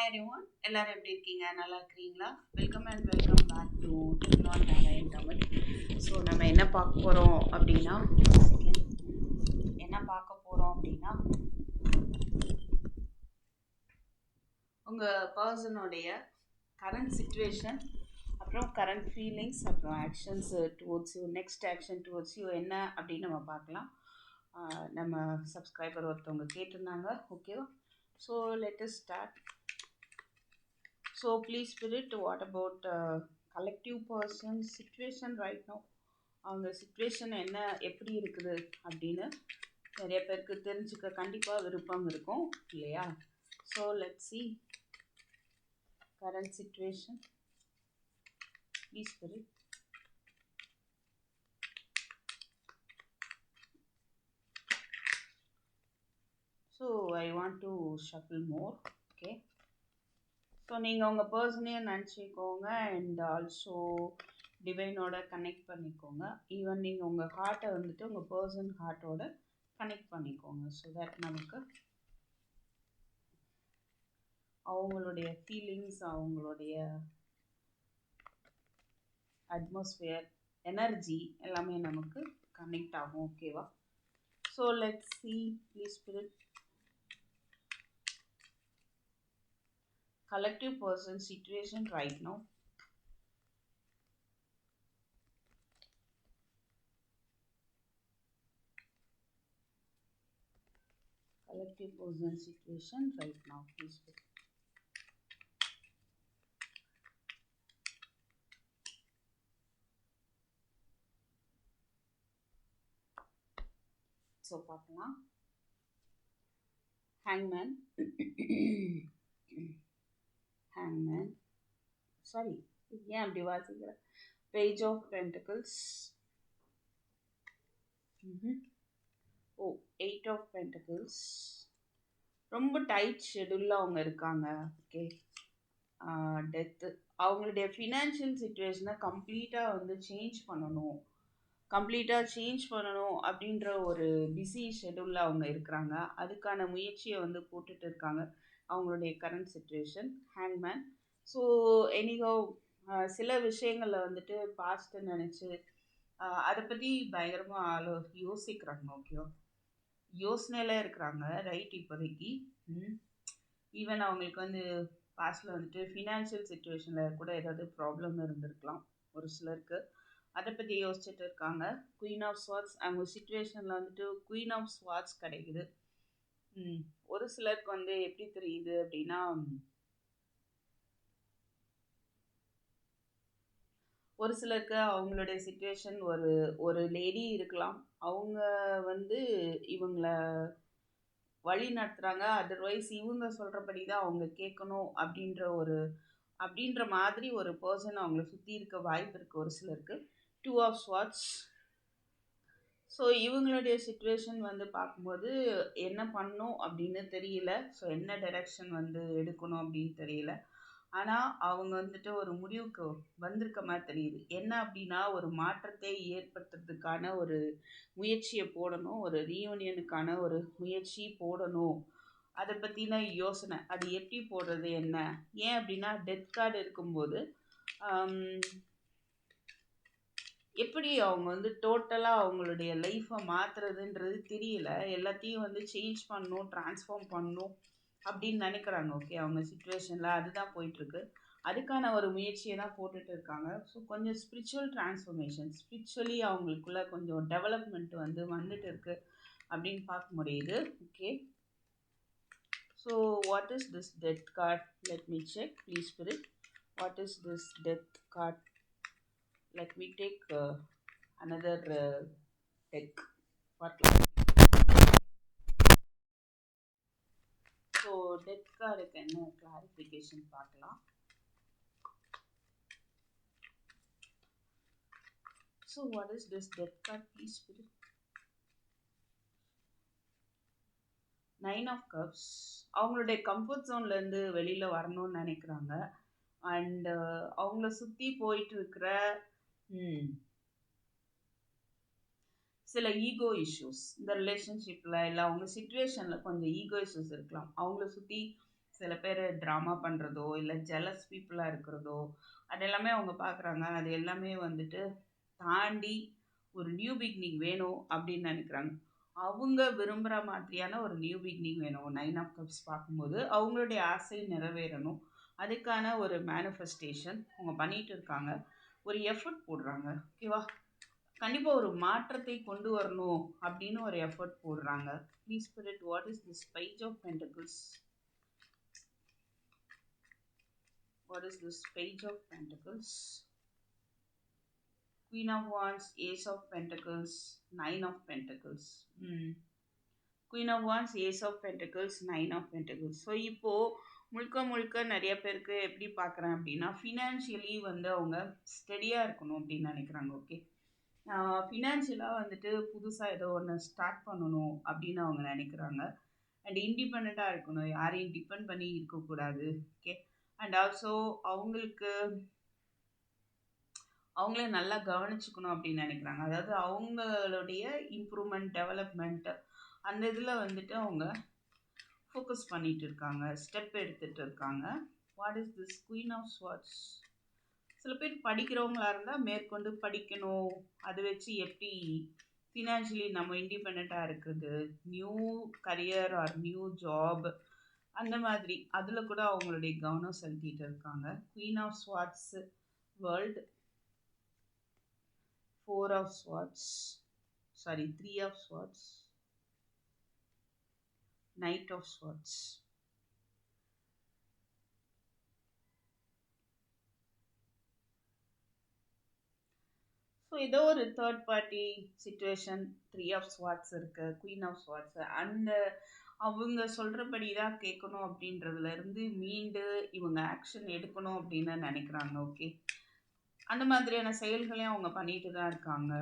Hi everyone எல்லாரும் எப்படி இருக்கீங்க? நல்லா இருக்கிறீங்களா? Welcome and welcome back to டெக்னான் Narayan Tamil so நம்ம என்ன பார்க்க போகிறோம் அப்படின்னா என்ன பார்க்க போகிறோம் அப்படின்னா உங்கள் பர்சனுடைய கரண்ட் சுச்சுவேஷன் அப்புறம் கரண்ட் ஃபீலிங்ஸ் அப்புறம் actions towards you next action towards you என்ன அப்படின்னு நம்ம பார்க்கலாம். நம்ம சப்ஸ்கிரைபர் ஒருத்தவங்க கேட்டிருந்தாங்க. ஓகேவா so let's start so please spirit what about collective person situation right now அவங்க சுச்சுவேஷன் என்ன எப்படி இருக்குது அப்படின்னு நிறைய பேருக்கு தெரிஞ்சுக்க கண்டிப்பாக விருப்பம் இருக்கும் இல்லையா? So let see current situation please spirit so I want to shuffle more okay so நீங்கள் உங்கள் பர்சனையும் நினச்சிக்கோங்க அண்ட் ஆல்சோ டிவைனோட கனெக்ட் பண்ணிக்கோங்க. ஈவன் நீங்கள் உங்கள் ஹார்ட்டை வந்துட்டு உங்கள் பர்சன் ஹார்ட்டோட கனெக்ட் பண்ணிக்கோங்க. ஸோ தட் நமக்கு அவங்களுடைய ஃபீலிங்ஸ் அவங்களுடைய அட்மாஸ்ஃபியர் எனர்ஜி எல்லாமே நமக்கு கனெக்ட் ஆகும். ஓகேவா so let see please spirit collective person situation right now collective person situation right now please put. So பார்க்கலாம் ஹேங்மேன் ஹேங்மேன் சாரி ஏன் அப்படி வாசிக்கிற? Page of pentacles oh eight of pentacles ரொம்ப டைட் ஷெடியூலில் அவங்க இருக்காங்க. ஓகே டெத்து அவங்களுடைய ஃபினான்ஷியல் சுச்சுவேஷனை கம்ப்ளீட்டாக வந்து சேஞ்ச் பண்ணணும். கம்ப்ளீட்டாக சேஞ்ச் பண்ணணும் அப்படின்ற ஒரு பிஸி ஷெடியூலில் அவங்க இருக்கிறாங்க. அதுக்கான முயற்சியை வந்து போட்டுட்டு இருக்காங்க. அவங்களுடைய கரண்ட் சுச்சுவேஷன் ஹேங்மேன் ஸோ எனிகோ சில விஷயங்களில் வந்துட்டு பாஸ்ட்டு நினச்சி அதை பற்றி பயங்கரமாக ஆலோ யோசிக்கிறாங்க ஓகேவா யோசனையில் இருக்கிறாங்க ரைட் இப்போதைக்கு. ஈவன் அவங்களுக்கு வந்து பாஸ்டில் வந்துட்டு ஃபினான்ஷியல் சுச்சுவேஷனில் கூட ஏதாவது ப்ராப்ளம் இருந்திருக்கலாம் ஒரு சிலருக்கு. அதை பற்றி யோசிச்சுட்டு இருக்காங்க. குயின் ஆஃப் ஸ்வாட்ஸ் அவங்க சுச்சுவேஷனில் வந்துட்டு குயின் ஆஃப் ஸ்வாட்ஸ் கிடைக்குது. ஒரு சிலருக்கு வந்து எப்படி தெரியுது அப்படின்னா ஒரு சிலருக்கு அவங்களுடைய சுச்சுவேஷன் ஒரு ஒரு லேடி இருக்கலாம். அவங்க வந்து இவங்கள வழி நடத்துகிறாங்க அதர்வைஸ் இவங்க சொல்கிறபடி தான் அவங்க கேட்கணும் அப்படின்ற ஒரு அப்படின்ற மாதிரி ஒரு பர்சன் அவங்கள சுற்றி இருக்க வாய்ப்பு இருக்குது ஒரு சிலருக்கு. டூ ஆஃப் ஸ்வாட்ச் ஸோ இவங்களுடைய சுச்சுவேஷன் வந்து பார்க்கும்போது என்ன பண்ணும் அப்படின்னு தெரியல. ஸோ என்ன டைரக்ஷன் வந்து எடுக்கணும் அப்படின்னு தெரியல. ஆனால் அவங்க வந்துட்டு ஒரு முடிவுக்கு வந்திருக்க மாதிரி தெரியுது. என்ன அப்படின்னா ஒரு மாற்றத்தை ஏற்படுத்துறதுக்கான ஒரு முயற்சியை போடணும். ஒரு ரீயூனியனுக்கான ஒரு முயற்சி போடணும். அதை பற்றின யோசனை. அது எப்படி போடுறது என்ன? ஏன் அப்படின்னா டெத் கார்டு இருக்கும்போது எப்படி அவங்க வந்து டோட்டலாக அவங்களுடைய லைஃப்பை மாற்றுறதுன்றது தெரியல. எல்லாத்தையும் வந்து சேஞ்ச் பண்ணணும் ட்ரான்ஸ்ஃபார்ம் பண்ணணும் அப்படின்னு நினைக்கிறாங்க. ஓகே அவங்க சுச்சுவேஷனில் அதுதான் போயிட்டுருக்கு. அதுக்கான ஒரு முயற்சியை தான் போட்டுட்டு இருக்காங்க. ஸோ கொஞ்சம் ஸ்பிரிச்சுவல் ட்ரான்ஸ்ஃபர்மேஷன் ஸ்பிரிச்சுவலி அவங்களுக்குள்ள கொஞ்சம் டெவலப்மெண்ட் வந்து வந்துட்டு இருக்கு அப்படின்னு பார்க்க முடியுது. Okay so what is this death card let me check please spirit what is this death card like me take uh, another uh, deck what so death கார்டுக்கு என்ன கிளாரிஃபிகேஷன் பார்க்கலாம். So what is this death card please nine of cups அவங்களுடைய comfort ஜோன்லேருந்து வெளியில் வரணும்னு நினைக்கிறாங்க. And uh, அவங்கள சுற்றி போயிட்டு இருக்கிற Hmm. சில ஈகோ இஷ்யூஸ் இந்த ரிலேஷன்ஷிப்பில் இல்லை அவங்க சுச்சுவேஷனில் கொஞ்சம் ஈகோ இஷ்யூஸ் இருக்கலாம். அவங்கள சுற்றி சில பேர் ட்ராமா பண்ணுறதோ இல்லை ஜெலஸ் பீப்புளாக இருக்கிறதோ அது எல்லாமே அவங்க பார்க்குறாங்க அது எல்லாமே வந்துட்டு தாண்டி ஒரு நியூ பிகினிங் வேணும் அப்படின்னு நினைக்கிறாங்க. அவங்க விரும்புகிற மாதிரியான ஒரு நியூ பிகினிங் வேணும். நைன் ஆஃப் கப்ஸ் பார்க்கும்போது அவங்களுடைய ஆசை நிறைவேறணும். அதுக்கான ஒரு மேனிஃபெஸ்டேஷன் அவங்க பண்ணிகிட்டு இருக்காங்க. ஒரு எஃபர்ட் போடுறாங்க. ஓகேவா கண்டிப்பாக ஒரு மாற்றத்தை கொண்டு வரணும் அப்படின்னு ஒரு எஃபர்ட் போடுறாங்க. Please spirit what is this page of pentacles what is this page of pentacles queen of wands ace of pentacles nine of pentacles queen of wands ace of pentacles nine of pentacles so இப்போது முழுக்க முழுக்க நிறைய பேருக்கு எப்படி பார்க்குறேன் அப்படின்னா financially வந்து அவங்க ஸ்டெடியாக இருக்கணும் அப்படின்னு நினைக்கிறாங்க ஓகே ஃபினான்ஷியலாக வந்துட்டு புதுசாக ஏதோ ஒன்று ஸ்டார்ட் பண்ணணும் அப்படின்னு அவங்க நினைக்கிறாங்க. அண்ட் இண்டிபெண்ட்டாக இருக்கணும். யாரையும் டிபெண்ட் பண்ணி இருக்கக்கூடாது ஓகே அண்ட் ஆல்சோ அவங்களுக்கு அவங்கள நல்லா கவனிச்சுக்கணும் அப்படின்னு நினைக்கிறாங்க. அதாவது அவங்களுடைய இம்ப்ரூவ்மெண்ட் டெவலப்மெண்ட் அந்த இதில் வந்துட்டு அவங்க ஃபோக்கஸ் பண்ணிட்டு இருக்காங்க ஸ்டெப் எடுத்துகிட்டு இருக்காங்க what is this queen of swords சில பேர் படிக்கிறவங்களா இருந்தால் மேற்கொண்டு படிக்கணும். அதை வச்சு எப்படி ஃபினான்ஷியலி நம்ம இண்டிபெண்ட்டாக இருக்குது. New career or new job அந்த மாதிரி. அதில் கூட அவங்களுடைய கவனம் செலுத்திட்டு இருக்காங்க queen of swords world four of swords sorry three of swords Knight of Swords. So ஏதோ ஒரு third party situation three of swords இருக்குது குயின் ஆஃப் ஸ்வாட்ஸ் அந்த அவங்க சொல்கிறபடி தான் கேட்கணும் அப்படின்றதுலேருந்து மீண்டு இவங்க ஆக்ஷன் எடுக்கணும் அப்படின்னு நினைக்கிறாங்க ஓகே அந்த மாதிரியான செயல்களையும் அவங்க பண்ணிட்டு தான் இருக்காங்க.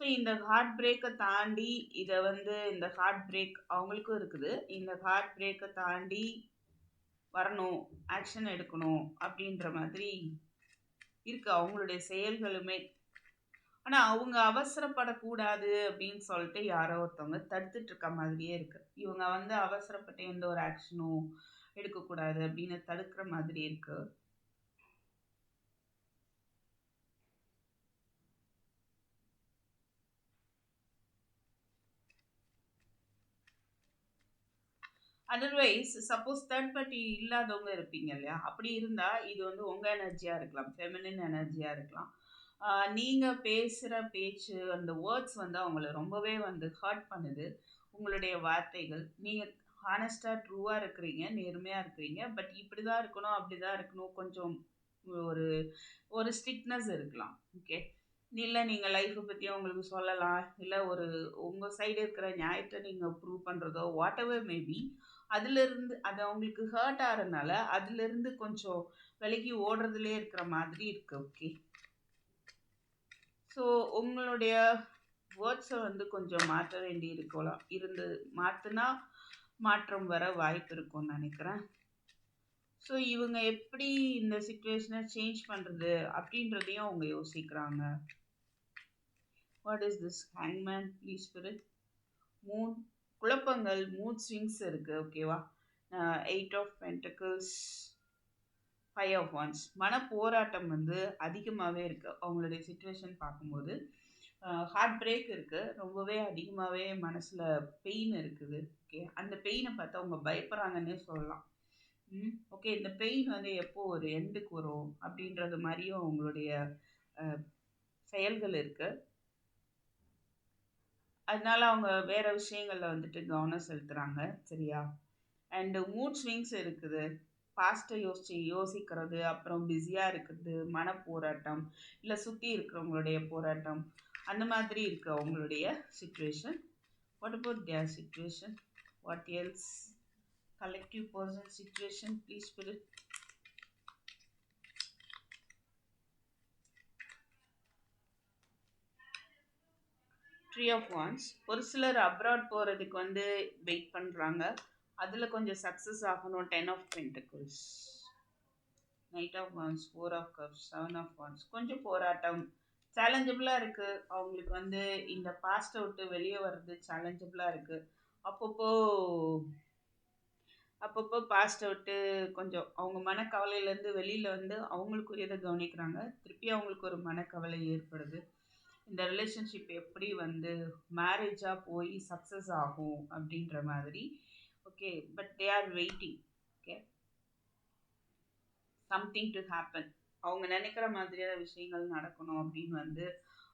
ஸோ இந்த ஹார்ட் பிரேக்கை தாண்டி இதை வந்து இந்த ஹார்ட் பிரேக் அவங்களுக்கும் இருக்குது. இந்த ஹார்ட் பிரேக்கை தாண்டி வரணும் ஆக்ஷன் எடுக்கணும் அப்படின்ற மாதிரி இருக்கு. அவங்களுடைய செயல்களுமே. ஆனால் அவங்க அவசரப்படக்கூடாது அப்படின்னு சொல்லிட்டு யாரோ ஒருத்தவங்க தடுத்துட்டு இருக்க மாதிரியே இருக்கு. இவங்க வந்து அவசரப்பட்ட எந்த ஒரு ஆக்ஷனும் எடுக்கக்கூடாது அப்படின்னு தடுக்கிற மாதிரி இருக்குது அதர்வைஸ் சப்போஸ் தேர்ட் பார்ட்டி இல்லாதவங்க இருப்பீங்க இல்லையா? அப்படி இருந்தால் இது வந்து உங்கள் எனர்ஜியாக இருக்கலாம் ஃபெமினின் எனர்ஜியாக இருக்கலாம். நீங்கள் பேசுகிற பேச்சு அந்த வேர்ட்ஸ் வந்து அவங்கள ரொம்பவே வந்து ஹர்ட் பண்ணுது. உங்களுடைய வார்த்தைகள். நீங்கள் ஹானஸ்டாக ட்ரூவாக இருக்கிறீங்க நேர்மையாக இருக்கிறீங்க. பட் இப்படி தான் இருக்கணும் அப்படி தான் இருக்கணும். கொஞ்சம் ஒரு ஒரு ஸ்ட்ரிக்ட்னஸ் இருக்கலாம். ஓகே இல்லை நீங்கள் லைஃப்பை பற்றி அவங்களுக்கு சொல்லலாம். இல்லை ஒரு உங்கள் சைடு இருக்கிற நியாயத்தை நீங்கள் ப்ரூவ் பண்ணுறதோ வாட் எவர் மேபி அதுலேருந்து அது அவங்களுக்கு ஹர்ட் ஆகிறதுனால அதுலேருந்து கொஞ்சம் விலகி ஓடுறதுலே இருக்கிற மாதிரி இருக்குது ஓகே ஸோ உங்களுடைய வேர்ட்ஸை வந்து கொஞ்சம் மாற்ற வேண்டி இருக்கலாம். இருந்து மாற்றினா மாற்றம் வர வாய்ப்பு இருக்கும்னு நினைக்கிறேன். ஸோ இவங்க எப்படி இந்த சுச்சுவேஷனை சேஞ்ச் பண்ணுறது அப்படின்றதையும் அவங்க யோசிக்கிறாங்க. வாட் இஸ் திஸ் ஹேங்மேன் ப்ளீஸ் ஸ்பிரிட் மூன் குழப்பங்கள் மூட் ஸ்விங்ஸ் இருக்குது ஓகேவா eight of pentacles five of wands மன போராட்டம் வந்து அதிகமாகவே இருக்குது அவங்களுடைய சுச்சுவேஷன் பார்க்கும்போது ஹார்ட் பிரேக் இருக்குது ரொம்பவே அதிகமாகவே மனசில் பெயின் இருக்குது ஓகே அந்த பெயினை பார்த்து அவங்க பயப்படுறாங்கன்னே சொல்லலாம். ஓகே இந்த பெயின் வந்து எப்போ ஒரு எண்டுக்கு வரும் அப்படின்றது மாதிரியும் அவங்களுடைய செயல்கள் இருக்குது அதனால அவங்க வேற விஷயங்களில் வந்துட்டு கவனம் செலுத்துகிறாங்க சரியா? அண்டு மூட் ஸ்விங்ஸ் இருக்குது. ஃபாஸ்ட்டாக யோசிச்சு யோசிக்கிறது அப்புறம் பிஸியாக இருக்கிறது மன போராட்டம் இல்லை சுற்றி இருக்கிறவங்களுடைய போராட்டம் அந்த மாதிரி இருக்கு அவங்களுடைய situation what about their situation what else collective person situation please spirit three of wands ஒரு சிலர் அப்ராட் போகிறதுக்கு வந்து வெயிட் பண்ணுறாங்க அதில் கொஞ்சம் சக்ஸஸ் ஆகணும். Ten of pentacles knight of wands four of cups seven of wands கொஞ்சம் போராட்டம். சேலஞ்சபிளாக இருக்குது அவங்களுக்கு வந்து இந்த பாஸ்ட்டை விட்டு வெளியே வர்றது சேலஞ்சபிளாக இருக்குது அப்பப்போ அப்பப்போ பாஸ்ட்டை விட்டு கொஞ்சம் அவங்க மனக்கவலையிலேருந்து வெளியில் வந்து அவங்களுக்குரியதை கவனிக்கிறாங்க. திருப்பி அவங்களுக்கு ஒரு மனக்கவலை ஏற்படுது. இந்த ரிலேஷன்ஷிப் எப்படி வந்து மேரேஜாக போய் சக்ஸஸ் ஆகும் அப்படின்ற மாதிரி. Okay but they are waiting okay something to happen அவங்க நினைக்கிற மாதிரியான விஷயங்கள் நடக்கணும் அப்படின்னு வந்து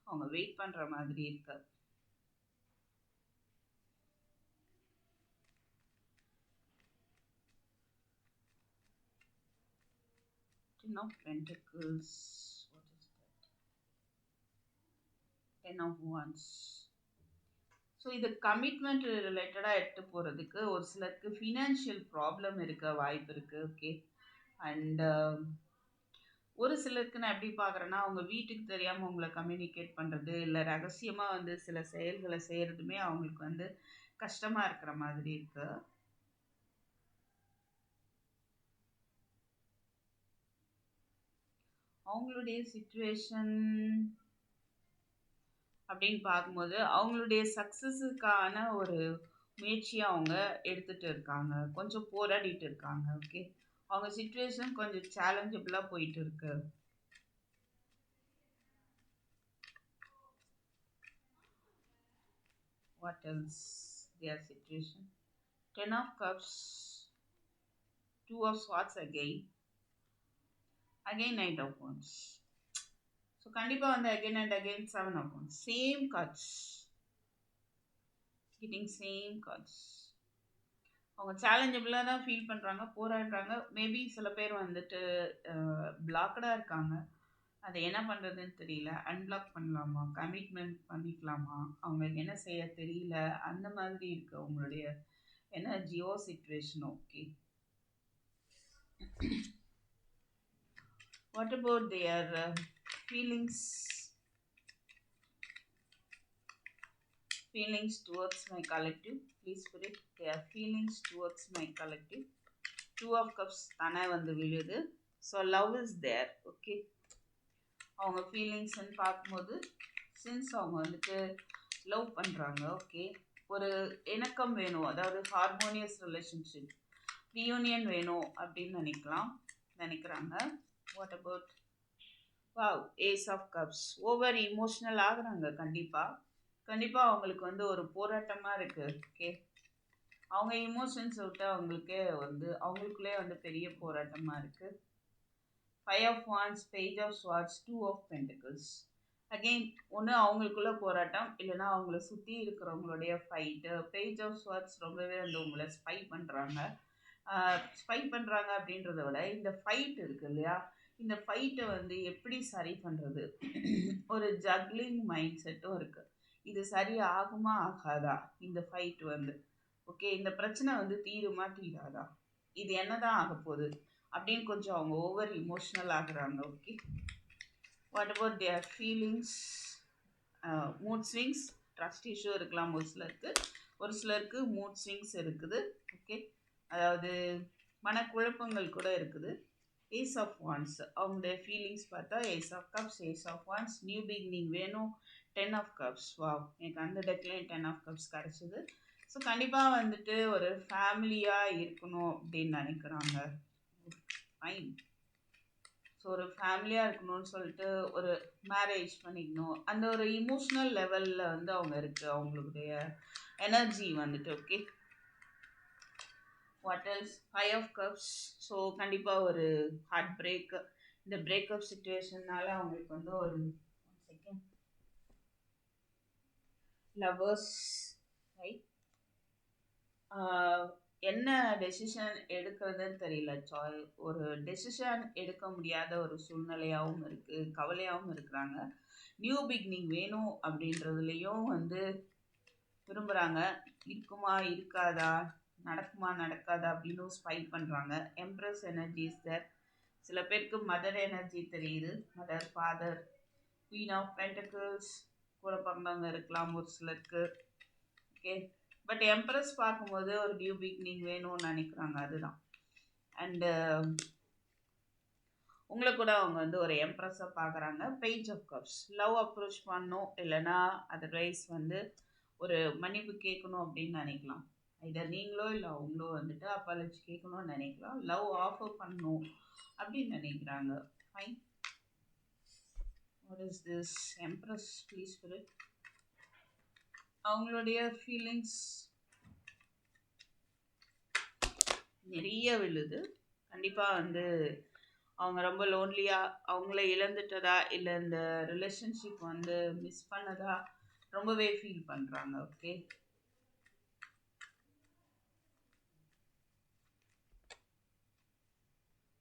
அவங்க வெயிட் பண்ணுற மாதிரி இருக்கு. Ten of Pentacles. Ten of so இது கமிட்மெண்ட் ரிலேட்டடாக எடுத்து போகிறதுக்கு ஒரு சிலருக்கு ஃபினான்ஷியல் ப்ராப்ளம் இருக்க வாய்ப்பு இருக்குது ஓகே அண்ட் um, ஒரு சிலருக்கு நான் எப்படி பார்க்குறேன்னா அவங்க வீட்டுக்கு தெரியாமல் உங்களை கம்யூனிகேட் பண்ணுறது இல்லை ரகசியமாக வந்து சில செயல்களை செய்கிறதுமே அவங்களுக்கு வந்து கஷ்டமாக இருக்கிற மாதிரி இருக்குது அவங்களுடைய சுச்சுவேஷன் அப்படின்னு பார்க்கும்போது அவங்களுடைய சக்ஸஸுக்கான ஒரு முயற்சியை அவங்க எடுத்துகிட்டு இருக்காங்க. கொஞ்சம் போராடிட்டு இருக்காங்க. ஓகே அவங்க சுச்சுவேஷன் கொஞ்சம் சேலஞ்சபிளாக போயிட்டு இருக்கு. What else their situation ten of cups two of swords again again knight of wands so கண்டிப்பாக வந்து அகெயின் அண்ட் அகெயின் செவன் ஆகும் same cards getting same cards அவங்க சேலஞ்சபிளாக தான் ஃபீல் பண்ணுறாங்க போராடுறாங்க. மேபி சில பேர் வந்துட்டு பிளாக்கடாக இருக்காங்க. அதை என்ன பண்ணுறதுன்னு தெரியல. அன்பிளாக் பண்ணலாமா? கமிட்மெண்ட் பண்ணிக்கலாமா? அவங்களுக்கு என்ன செய்ய தெரியல? அந்த மாதிரி இருக்கு அவங்களுடைய Jio situation okay what about their feelings feelings towards my collective. Please spirit their feelings towards my collective two of cups தானே வந்து விழுது. So love is there okay அவங்க ஃபீலிங்ஸ்ன்னு பார்க்கும்போது சின்ஸ் அவங்க வந்துட்டு லவ் பண்ணுறாங்க ஓகே ஒரு இணக்கம் வேணும் அதாவது ஹார்மோனியஸ் ரிலேஷன்ஷிப் ரியூனியன் வேணும் அப்படின்னு நினைக்கலாம் நினைக்கிறாங்க. What about wow ace of cups over emotional ஆகுறாங்க கண்டிப்பாக கண்டிப்பாக அவங்களுக்கு வந்து ஒரு போராட்டமாக இருக்குது ஓகே அவங்க இமோஷன்ஸை விட்டு அவங்களுக்கே வந்து அவங்களுக்குள்ளே வந்து பெரிய போராட்டமாக இருக்குது five of wands page of swords two of pentacles again ஒன்று அவங்களுக்குள்ள போராட்டம் இல்லைன்னா அவங்கள சுற்றி இருக்கிறவங்களுடைய ஃபைட்டு பேஜ் ஆஃப் ஸ்வாட்ஸ் ரொம்பவே வந்து உங்களை ஸ்பை பண்ணுறாங்க ஸ்பை பண்ணுறாங்க அப்படின்றத விட இந்த ஃபைட் இருக்குது இல்லையா? இந்த ஃபைட்டை வந்து எப்படி சரி பண்ணுறது ஒரு ஜக்லிங் மைண்ட் செட்டும் இருக்குது இது சரி ஆகுமா ஆகாதா? இந்த ஃபைட் வந்து. ஓகே இந்த பிரச்சனை வந்து தீருமா தீராதா? இது என்னதான் ஆக போகுது? அப்படின்னு கொஞ்சம் அவங்க ஓவர் இமோஷ்னல் ஆகுறாங்க okay what about their feelings mood swings trust issue இருக்கலாம் ஒரு சிலருக்கு. ஒரு சிலருக்கு மூட் ஸ்விங்ஸ் இருக்குது ஓகே அதாவது மனக்குழப்பங்கள் கூட இருக்குது. ஏஸ் ஆஃப் ஒன்ஸ் அவங்களுடைய ஃபீலிங்ஸ் பார்த்தா ace of cups ace of wands new beginning வேணும். டென் ஆஃப் கப்ஸ் வா எனக்கு அந்த டெக்லேயும் டென் ஆஃப் கப்ஸ் கிடச்சிது. ஸோ கண்டிப்பாக வந்துட்டு ஒரு ஃபேமிலியாக இருக்கணும் அப்படின்னு நினைக்கிறாங்க. ஃபைன் ஸோ ஒரு ஃபேமிலியாக இருக்கணும்னு சொல்லிட்டு ஒரு மேரேஜ் பண்ணிக்கணும். அந்த ஒரு இமோஷ்னல் லெவலில் வந்து அவங்க இருக்குது அவங்களுடைய எனர்ஜி வந்துட்டு okay what else five of cups so கண்டிப்பாக ஒரு ஹார்ட் பிரேக் இந்த பிரேக்கப் சுச்சுவேஷன்னால அவங்களுக்கு வந்து ஒரு செகண்ட் லவர்ஸ் ரைட் என்ன டெசிஷன் எடுக்கிறதுன்னு தெரியல சாய் ஒரு டெசிஷன் எடுக்க முடியாத ஒரு சூழ்நிலையாகவும் இருக்குது கவலையாகவும் இருக்கிறாங்க. நியூ பிகினிங் வேணும் அப்படின்றதுலேயும் வந்து விரும்புகிறாங்க இருக்குமா இருக்காதா? நடக்குமா நடக்காதா அப்படின்னு ஸ்பைட் பண்ணுறாங்க எம்ப்ரஸ் எனர்ஜி இஸ் தேர் சில பேருக்கு மதர் எனர்ஜி தெரியுது. Mother father queen of pentacles கூட பிறந்தவங்க இருக்கலாம் ஒரு சிலருக்கு. ஓகே பட் எம்ப்ரஸ் பார்க்கும்போது ஒரு நியூ பிகினிங் வேணும்னு நினைக்கிறாங்க. அதுதான். அண்டு um, உங்களை கூட அவங்க வந்து ஒரு எம்ப்ரஸ்ஸை பார்க்குறாங்க. Page of cups love approach பண்ணணும். இல்லைன்னா அதர்வைஸ் வந்து ஒரு மன்னிப்பு கேட்கணும் அப்படின்னு நினைக்கலாம். இதை நீங்களோ இல்லை அவங்களோ வந்துட்டு அப்பாலஜி கேட்கணும்னு நினைக்கலாம். லவ் ஆஃபர் பண்ணணும் அப்படின்னு நினைக்கிறாங்க. Fine what is this empress please fill அவங்களுடைய ஃபீலிங்ஸ் நிறைய விழுது. கண்டிப்பாக வந்து அவங்க ரொம்ப லோன்லியாக அவங்கள இழந்துட்டதா இல்லை இந்த ரிலேஷன்ஷிப் வந்து மிஸ் பண்ணதா ரொம்பவே ஃபீல் பண்ணுறாங்க ஓகே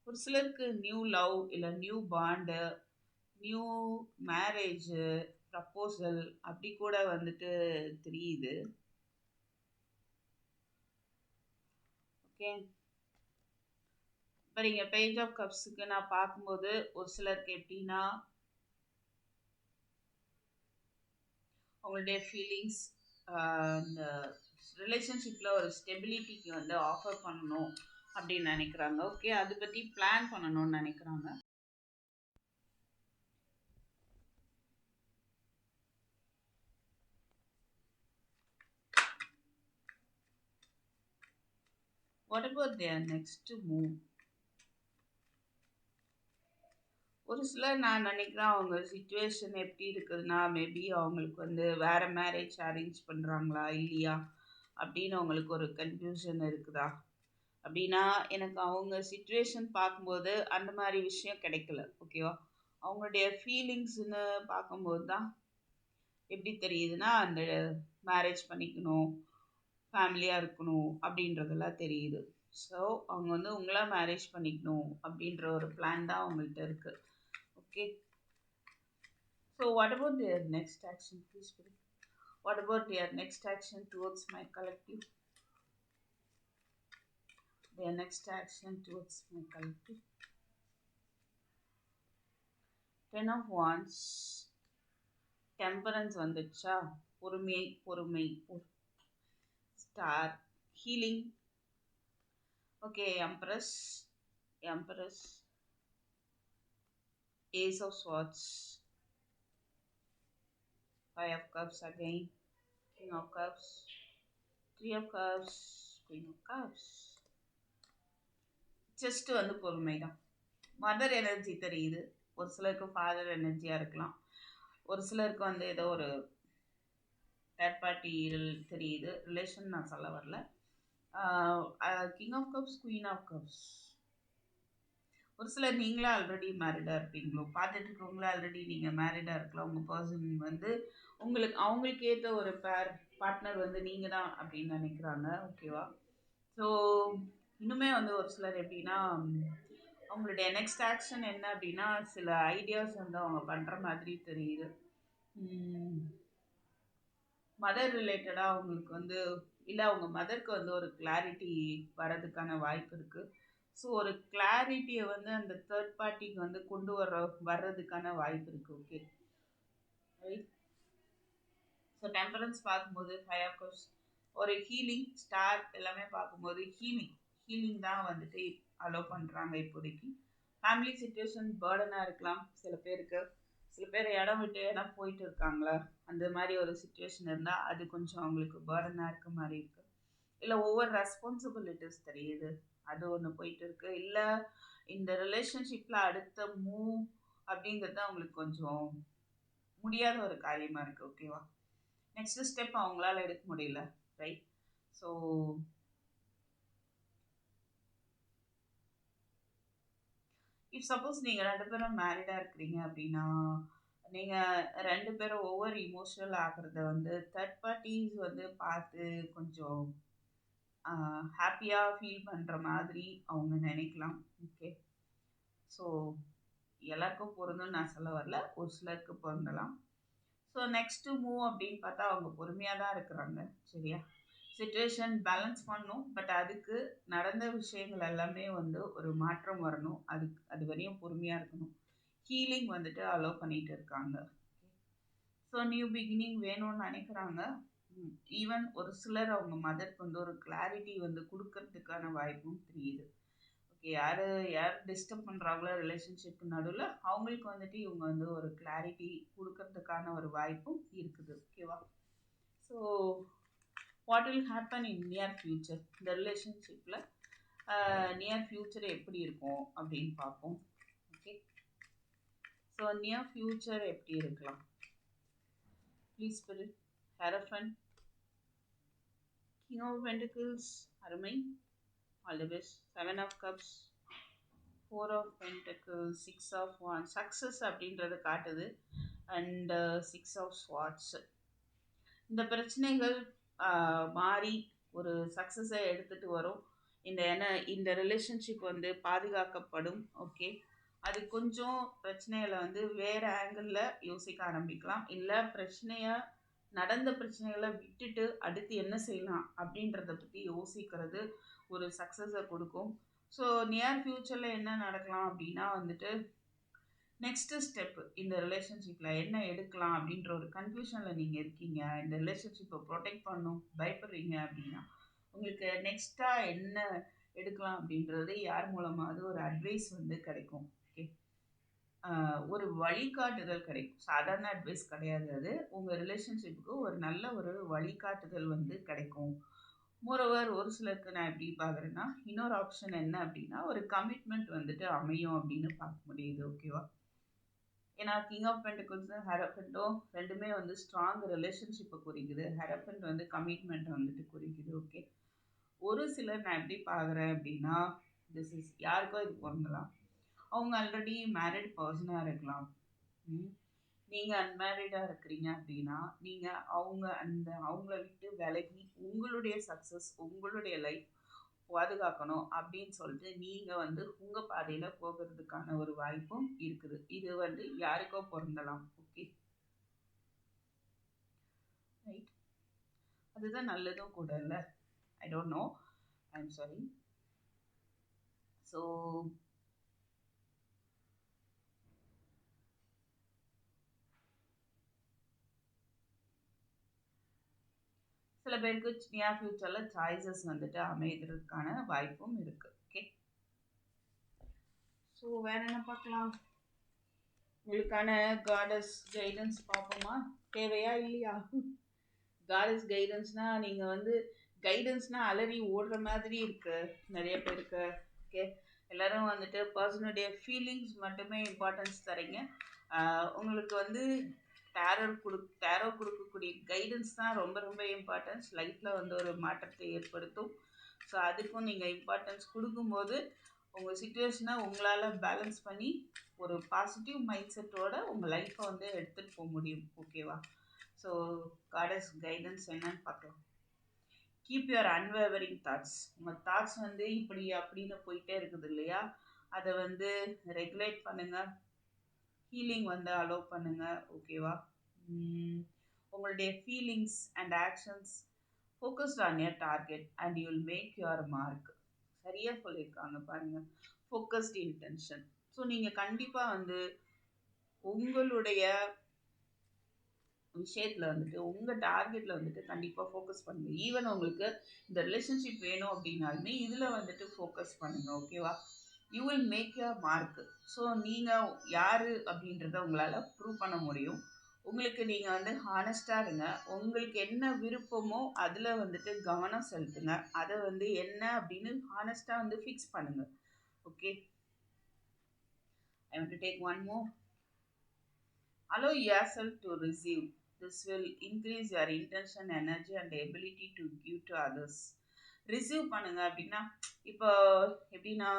ஒரு சிலருக்கு நியூ லவ் இல்லை new bond new marriage proposal அப்படி கூட வந்துட்டு தெரியுது. ஓகே இப்போ நீங்கள் பேஜ் ஆஃப் கப்ஸுக்கு நான் பார்க்கும்போது ஒரு சிலருக்கு எப்படின்னா உங்களுடைய ஃபீலிங்ஸ் இந்த ரிலேஷன்ஷிப்பில் ஒரு ஸ்டெபிலிட்டிக்கு வந்து ஆஃபர் பண்ணணும். அப்படின்னு நினைக்கிறாங்க. ஓகே அதை பற்றி பிளான் பண்ணணும்னு நினைக்கிறாங்க. What about their next move ஒரு சிலர் நான் நினைக்கிறேன் அவங்க சுச்சுவேஷன் எப்படி இருக்குதுன்னா மேபி அவங்களுக்கு வந்து வேறு மேரேஜ் அரேஞ்ச் பண்ணுறாங்களா இல்லையா? அப்படின்னு அவங்களுக்கு ஒரு கன்ஃபியூஷன் இருக்குதா? அப்படின்னா எனக்கு அவங்க சுச்சுவேஷன் பார்க்கும்போது அந்த மாதிரி விஷயம் கிடைக்கல ஓகேவா அவங்களுடைய ஃபீலிங்ஸ்னு பார்க்கும்போது தான் எப்படி தெரியுதுன்னா அந்த மேரேஜ் பண்ணிக்கணும் ஃபேமிலியாக இருக்கணும் அப்படின்றதெல்லாம் தெரியுது. ஸோ அவங்க வந்து உங்களா மேரேஜ் பண்ணிக்கணும் அப்படின்ற ஒரு பிளான் தான் அவங்கள்ட்ட இருக்குது okay so what about their next action please what about their next action towards my collective their next action towards my collective ten of wands temperance வந்துச்சா பொறுமை பொறுமை star healing okay empress empress Ace of Swords, Five of Cups again, King of Cups, Three of Cups, Queen of Cups. Just வந்து பொறுமை தான் mother energy தெரியுது. ஒரு சிலருக்கு father எனர்ஜியாக இருக்கலாம். ஒரு சிலருக்கு வந்து ஏதோ ஒரு தேர்ட் பார்ட்டி தெரியுது. ரிலேஷன் நான் சொல்ல வரல. King of cups queen of cups ஒரு சிலர் நீங்களே ஆல்ரெடி மேரிடாக இருப்பீங்களோ? பார்த்துட்டு இருக்கவங்களே ஆல்ரெடி நீங்கள் மேரிடாக இருக்கலாம். உங்கள் பர்சன் வந்து உங்களுக்கு அவங்களுக்கு ஏற்ற ஒரு பேர் பார்ட்னர் வந்து நீங்கள் தான் அப்படின்னு நினைக்கிறாங்க. ஓகேவா ஸோ இன்னுமே வந்து ஒரு சிலர் எப்படின்னா அவங்களுடைய நெக்ஸ்ட் ஆக்ஷன் என்ன அப்படின்னா சில ஐடியாஸ் வந்து அவங்க பண்ணுற மாதிரி தெரியுது. மதர் ரிலேட்டடாக அவங்களுக்கு வந்து இல்லை அவங்க மதருக்கு வந்து ஒரு கிளாரிட்டி வரதுக்கான வாய்ப்பு இருக்குது ஸோ ஒரு கிளாரிட்டியை வந்து அந்த தேர்ட் பார்ட்டிக்கு வந்து கொண்டு வர வர்றதுக்கான வாய்ப்பு இருக்குது ஓகே ரைட் ஸோ டெம்பரன்ஸ் பார்க்கும்போது ஃபைவ் ஆஃப் கோர்ஸ் ஒரு ஹீலிங் ஸ்டார் எல்லாமே பார்க்கும்போது ஹீலிங் ஹீலிங் தான் வந்துட்டு அலோவ் பண்ணுறாங்க இப்போதைக்கு. ஃபேமிலி சுச்சுவேஷன் பேர்டனாக இருக்கலாம். சில பேருக்கு சில பேர் இடம் விட்டு இடம் போயிட்டு இருக்காங்களா? அந்த மாதிரி ஒரு சுச்சுவேஷன் இருந்தால் அது கொஞ்சம் அவங்களுக்கு பேர்டனாக இருக்க மாதிரி இருக்குது இல்லை ஒவ்வொரு ரெஸ்பான்சிபிலிட்டிஸ் தெரியுது. அது ஒன்று போயிட்டு இருக்கு. இல்லை இந்த ரிலேஷன்ஷிப்பில் அடுத்த மூவ் அப்படிங்கிறது அவங்களுக்கு கொஞ்சம் முடியாத ஒரு காரியமாக இருக்குது ஓகேவா நெக்ஸ்ட் ஸ்டெப் அவங்களால எடுக்க முடியல ரைட் ஸோ இஃப் சப்போஸ் நீங்கள் ரெண்டு பேரும் மேரிடாக இருக்கிறீங்க அப்படின்னா நீங்கள் ரெண்டு பேரும் ஒவ்வொரு இமோஷனல் ஆகிறத வந்து தேர்ட் பார்ட்டிஸ் வந்து பார்த்து கொஞ்சம் ஹாப்பியாக ஃபீல் பண்ணுற மாதிரி அவங்க நினைக்கலாம். ஓகே ஸோ எல்லாருக்கும் பொருந்தும்னு நான் சொல்ல வரல. ஒரு சிலருக்கு பொருந்தலாம். ஸோ நெக்ஸ்ட்டு மூவ் அப்படின்னு பார்த்தா அவங்க பொறுமையாக தான் இருக்கிறாங்க. சரியா? சுச்சுவேஷன் பேலன்ஸ் பண்ணும். பட் அதுக்கு நடந்த விஷயங்கள் எல்லாமே வந்து ஒரு மாற்றம் வரணும். அதுக்கு அது வரையும் பொறுமையாக இருக்கணும். ஹீலிங் வந்துட்டு அலோவ் பண்ணிட்டு இருக்காங்க. ஸோ நியூ பிகினிங் வேணும்னு நினைக்கிறாங்க. ஈவன் ஒரு சிலர் அவங்க மதருக்கு வந்து ஒரு கிளாரிட்டி வந்து கொடுக்கறதுக்கான வாய்ப்பும் தெரியுது. ஓகே யார் யார் டிஸ்டர்ப் பண்ணுறாங்களோ ரிலேஷன்ஷிப் நடுவில் அவங்களுக்கு வந்துட்டு இவங்க வந்து ஒரு கிளாரிட்டி கொடுக்கறதுக்கான ஒரு வாய்ப்பும் இருக்குது. ஓகேவா so what will happen in near future இந்த ரிலேஷன்ஷிப்பில் நியர் ஃப்யூச்சர் எப்படி இருக்கும் அப்படின்னு பார்ப்போம். ஓகே ஸோ நியர் ஃப்யூச்சர் எப்படி இருக்கலாம்? Please spirit hierophant king of pentacles அருமை. All the best seven of cups four of pentacles six of one success அப்படின்றது காட்டுது. அண்ட் சிக்ஸ் ஆஃப் ஸ்வாட்ஸ் இந்த பிரச்சனைகள் மாறி ஒரு சக்ஸஸை எடுத்துகிட்டு வரும். இந்த என இந்த ரிலேஷன்ஷிப் வந்து பாதுகாக்கப்படும் ஓகே அது கொஞ்சம் பிரச்சனைகளை வந்து வேறு ஆங்கிளில் யோசிக்க ஆரம்பிக்கலாம். இல்லை பிரச்சனையை நடந்த பிரச்சனைகளை விட்டுட்டு அடுத்து என்ன செய்யலாம் அப்படின்றத பற்றி யோசிக்கிறது ஒரு சக்ஸஸை கொடுக்கும். ஸோ நியர் ஃப்யூச்சரில் என்ன நடக்கலாம் அப்படின்னா வந்துட்டு நெக்ஸ்ட்டு ஸ்டெப்பு இந்த ரிலேஷன்ஷிப்பில் என்ன எடுக்கலாம் அப்படின்ற ஒரு கன்ஃபியூஷனில் நீங்கள் இருக்கீங்க. இந்த ரிலேஷன்ஷிப்பை ப்ரொடெக்ட் பண்ணும் பயப்படுறீங்க அப்படின்னா உங்களுக்கு நெக்ஸ்ட்டாக என்ன எடுக்கலாம் அப்படின்றது யார் மூலமாவது ஒரு அட்வைஸ் வந்து கிடைக்கும். ஓகே ஒரு வழிகாட்டுதல் கிடைக்கும். சாதாரண அட்வைஸ் கிடையாது அது. உங்கள் ரிலேஷன்ஷிப்புக்கு ஒரு நல்ல ஒரு வழிகாட்டுதல் வந்து கிடைக்கும். மோரோவர் ஒரு சிலருக்கு நான் எப்படி பார்க்குறேன்னா இன்னொரு ஆப்ஷன் என்ன அப்படின்னா ஒரு கமிட்மெண்ட் வந்துட்டு அமையும் அப்படின்னு பார்க்க முடியுது. ஓகேவா ஏன்னா கிங் ஆஃப் பென்டிகல்ஸும் ஹெரஃபெண்ட்டும் ரெண்டுமே வந்து ஸ்ட்ராங் ரிலேஷன்ஷிப்பை குறிக்குது. ஹெரஃபெண்ட் வந்து கமிட்மெண்ட் வந்துட்டு குறிக்குது ஓகே ஒரு சிலர் நான் எப்படி பார்க்குறேன் அப்படின்னா திஸ் இஸ் யாருக்கோ இது பிறந்தலாம் அவங்க ஆல்ரெடி மேரிட் பர்சனாக இருக்கலாம். நீங்கள் அன்மேரிடாக இருக்கிறீங்க அப்படின்னா நீங்கள் அவங்க அந்த அவங்கள விட்டு விலகி உங்களுடைய சக்ஸஸ் உங்களுடைய லைஃப் பாதுகாக்கணும் அப்படின்னு சொல்லிட்டு நீங்கள் வந்து உங்கள் பாதையில் போகிறதுக்கான ஒரு வாய்ப்பும் இருக்குது. இது வந்து யாருக்கோ பொருந்தலாம். ஓகே ரைட் அதுதான் நல்லதும் கூட இல்லை. I don't know I am sorry so சில பேருக்கு நியர் ஃபியூச்சரில் சாய்ஸஸ் வந்துட்டு அமைகிறதுக்கான வாய்ப்பும் இருக்குது ஓகே ஸோ வேற என்ன பார்க்கலாம்? உங்களுக்கான காடஸ் கைடன்ஸ் பார்ப்போமா? தேவையா இல்லையா? காடஸ் கைடன்ஸ்னால் நீங்கள் வந்து கைடன்ஸ்னால் அலறி ஓடுற மாதிரி இருக்குது நிறைய பேருக்கு. ஓகே எல்லோரும் வந்துட்டு பர்சனுடைய ஃபீலிங்ஸ் மட்டுமே இம்பார்ட்டன்ஸ் தரீங்க. உங்களுக்கு வந்து டேரர் கொடு டேரோ கொடுக்கக்கூடிய கைடன்ஸ் தான் ரொம்ப ரொம்ப இம்பார்ட்டன்ஸ் லைஃப்பில் வந்து ஒரு மாற்றத்தை ஏற்படுத்தும். ஸோ அதுக்கும் நீங்கள் இம்பார்ட்டன்ஸ் கொடுக்கும்போது உங்கள் சுச்சுவேஷனை உங்களால் பேலன்ஸ் பண்ணி ஒரு பாசிட்டிவ் மைண்ட் செட்டோட உங்கள் லைஃப்பை வந்து எடுத்துகிட்டு போக முடியும். ஓகேவா ஸோ காடஸ் கைடன்ஸ் என்னன்னு பார்க்கலாம். கீப் யுவர் அன்வேவரிங் தாட்ஸ் உங்கள் தாட்ஸ் வந்து இப்படி அப்படின்னு போயிட்டே இருக்குது இல்லையா? அதை வந்து ரெகுலேட் பண்ணுங்கள் ஹீலிங் வந்து அலோவ் பண்ணுங்கள் ஓகேவா உங்களுடைய feelings and actions focused on your target and you will make your mark சரியாக சொல்லியிருக்காங்க பாருங்கள் ஃபோக்கஸ்ட் இன்டென்ஷன் ஸோ நீங்கள் கண்டிப்பாக வந்து உங்களுடைய விஷயத்தில் வந்துட்டு உங்கள் டார்கெட்டில் வந்துட்டு கண்டிப்பாக ஃபோக்கஸ் பண்ணுங்கள் ஈவன் உங்களுக்கு இந்த ரிலேஷன்ஷிப் வேணும் அப்படின்னாலுமே இதில் வந்துட்டு ஃபோக்கஸ் பண்ணுங்கள் ஓகேவா you will make your mark so நீங்கள் யார் அப்படின்றத உங்களால் ப்ரூவ் பண்ண முடியும். உங்களுக்கு நீங்கள் வந்து ஹானஸ்டாக இருங்க. உங்களுக்கு என்ன விருப்பமோ அதில் வந்துட்டு கவனம் செலுத்துங்க. அதை வந்து என்ன அப்படின்னு ஹானஸ்டாக வந்து ஃபிக்ஸ் பண்ணுங்கள் okay I want to take one more allow yourself to receive this will increase your intention energy and ability to give to others receive பண்ணுங்க அப்படின்னா இப்போ எப்படின்னா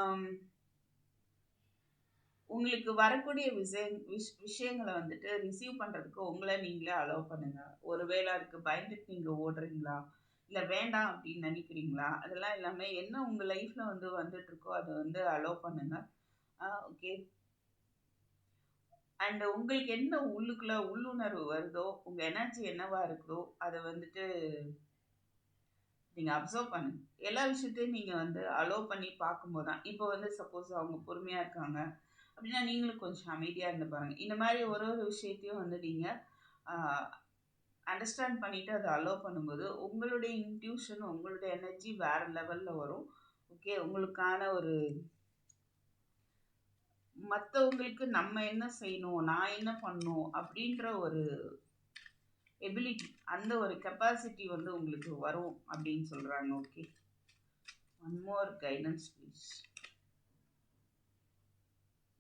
உங்களுக்கு வரக்கூடிய விஷய விஷ் விஷயங்களை வந்துட்டு ரிசீவ் பண்ணுறதுக்கு உங்களை நீங்களே அலோவ் பண்ணுங்க. ஒருவேளை அதுக்கு பயந்துட்டு நீங்கள் ஓடுறீங்களா? இல்லை வேண்டாம் அப்படின்னு நினைக்கிறீங்களா? அதெல்லாம் எல்லாமே என்ன உங்கள் லைஃப்பில் வந்து வந்துட்டுருக்கோ அதை வந்து அலோவ் பண்ணுங்கள் ஓகே அண்டு உங்களுக்கு என்ன உள்ளுக்குள்ளே உள்ளுணர்வு வருதோ உங்கள் எனர்ஜி என்னவாக இருக்குதோ அதை வந்துட்டு நீங்கள் அப்சர்வ் பண்ணுங்க. எல்லா விஷயத்தையும் நீங்கள் வந்து அலோவ் பண்ணி பார்க்கும்போது தான் இப்போ வந்து சப்போஸ் அவங்க பொறுமையாக இருக்காங்க. அப்படின்னா நீங்களும் கொஞ்சம் அமைதியாக இருந்து பாருங்கள் இந்த மாதிரி ஒரு ஒரு விஷயத்தையும் வந்து நீங்கள் அண்டர்ஸ்டாண்ட் பண்ணிவிட்டு அதை அலோவ் பண்ணும்போது உங்களுடைய இன்ட்யூஷன் உங்களுடைய எனர்ஜி வேறு லெவலில் வரும். ஓகே உங்களுக்கான ஒரு மற்றவங்களுக்கு நம்ம என்ன செய்யணும் நான் என்ன பண்ணணும் அப்படின்ற ஒரு எபிலிட்டி அந்த ஒரு கெப்பாசிட்டி வந்து உங்களுக்கு வரும் அப்படின்னு சொல்கிறாங்க okay one more guidance please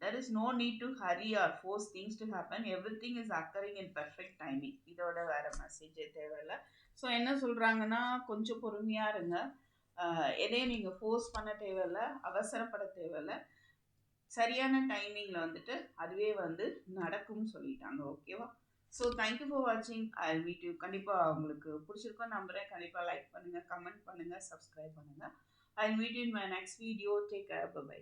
there is no need to hurry or force things to happen everything is occurring in perfect timing இதோட வேற மெசேஜே தேவையில்லை. ஸோ என்ன சொல்கிறாங்கன்னா கொஞ்சம் பொறுமையாக இருங்க. எதையும் நீங்கள் ஃபோர்ஸ் பண்ண தேவையில்லை அவசரப்பட தேவையில்லை. சரியான டைமிங்கில் வந்துட்டு அதுவே வந்து நடக்கும்னு சொல்லிட்டாங்க ஓகேவா ஸோ தேங்க்யூ ஃபார் வாட்சிங் ஐ மீட் யூ கண்டிப்பாக உங்களுக்கு பிடிச்சிருக்கோம் நம்புறேன். கண்டிப்பாக லைக் பண்ணுங்கள் கமெண்ட் பண்ணுங்கள் சப்ஸ்கிரைப் பண்ணுங்கள் I meet in my next video take bye